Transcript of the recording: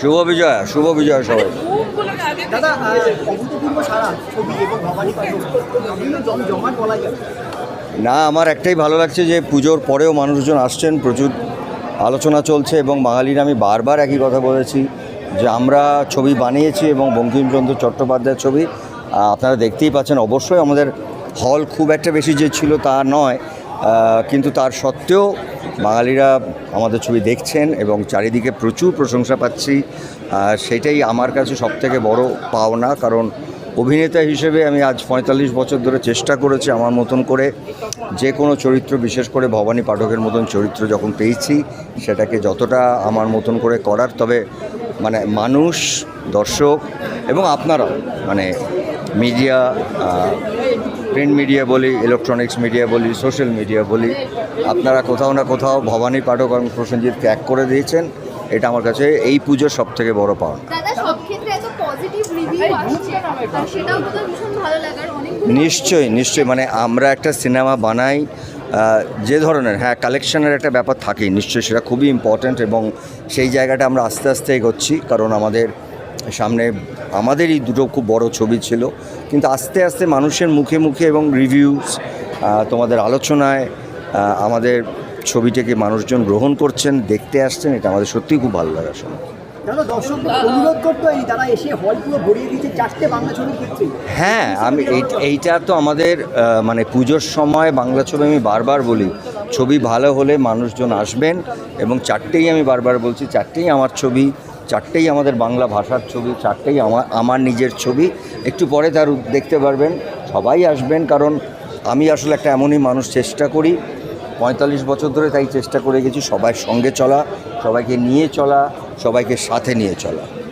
শুভ বিজয়া শুভ বিজয় সবাই। দাদা অভূতপূর্ব সারা ছবি এবং ভবানী পাঠক। বিভিন্ন জম জমাট বলা যায়। না আমার একটাই ভালো লাগছে যে পুজোর পরেও মানুষজন আসছেন প্রচুর আলোচনা চলছে এবং বাঙালিরা আমি বারবার একই কথা বলেছি যে আমরা ছবি বানিয়েছি এবং বঙ্কিমচন্দ্র চট্টোপাধ্যায়ের ছবি আপনারা দেখতেই পাচ্ছেন। অবশ্যই আমাদের হল খুব একটা বেশি যে ছিল তা নয় কিন্তু তার সত্ত্বেও বাঙালিরা আমাদের ছবি দেখছেন এবং চারিদিকে প্রচুর প্রশংসা পাচ্ছি। সেটাই আমার কাছে সবথেকে বড় পাওনা, কারণ অভিনেতা হিসেবে আমি আজ পঁয়তাল্লিশ বছর ধরে চেষ্টা করেছি আমার মতন করে যে কোনো চরিত্র, বিশেষ করে ভবানী পাঠকের মতন চরিত্র যখন পেয়েছি, সেটাকে যতটা আমার মতন করে করার। তবে মানে মানুষ, দর্শক এবং আপনারাও মানে মিডিয়া প্রিন্ট মিডিয়া বলি ইলেকট্রনিক্স মিডিয়া বলি সোশ্যাল মিডিয়া বলি আপনারা কোথাও না কোথাও ভবানী পাঠক এবং প্রসেনজিৎ ত্যাগ করে দিয়েছেন। এটা আমার কাছে এই পুজোর সব থেকে বড় পাওয়া নিশ্চয়ই নিশ্চয়ই মানে আমরা একটা সিনেমা বানাই যে ধরনের হ্যাঁ কালেকশনের একটা ব্যাপার থাকেই নিশ্চয়ই সেটা খুবই ইম্পর্ট্যান্ট এবং সেই জায়গাটা আমরা আস্তে আস্তে এগোচ্ছি কারণ আমাদের সামনে আমাদেরই দুটো খুব বড় ছবি ছিল। কিন্তু আস্তে আস্তে মানুষের মুখে মুখে এবং রিভিউস তোমাদের আলোচনায় আমাদের ছবিটাকে মানুষজন গ্রহণ করছেন দেখতে আসছেন এটা আমাদের সত্যিই খুব ভালো লাগার সময় হ্যাঁ? আমি এই- এইটা তো আমাদের মানে পুজোর সময় বাংলা ছবি আমি বারবার বলি ছবি ভালো হলে মানুষজন আসবেন এবং চারটেই আমি বারবার বলছি চারটেই আমার ছবি চারটেই আমাদের বাংলা ভাষার ছবি, চারটেই আমার আমার নিজের ছবি। একটু পরে তার দেখতে পারবেন। সবাই আসবেন কারণ আমি আসলে একটা এমনই মানুষ চেষ্টা করি। পঁয়তাল্লিশ বছর ধরে তাই চেষ্টা করে গেছি সবার সঙ্গে চলা, সবাইকে নিয়ে চলা, সবাইকে সাথে নিয়ে চলা।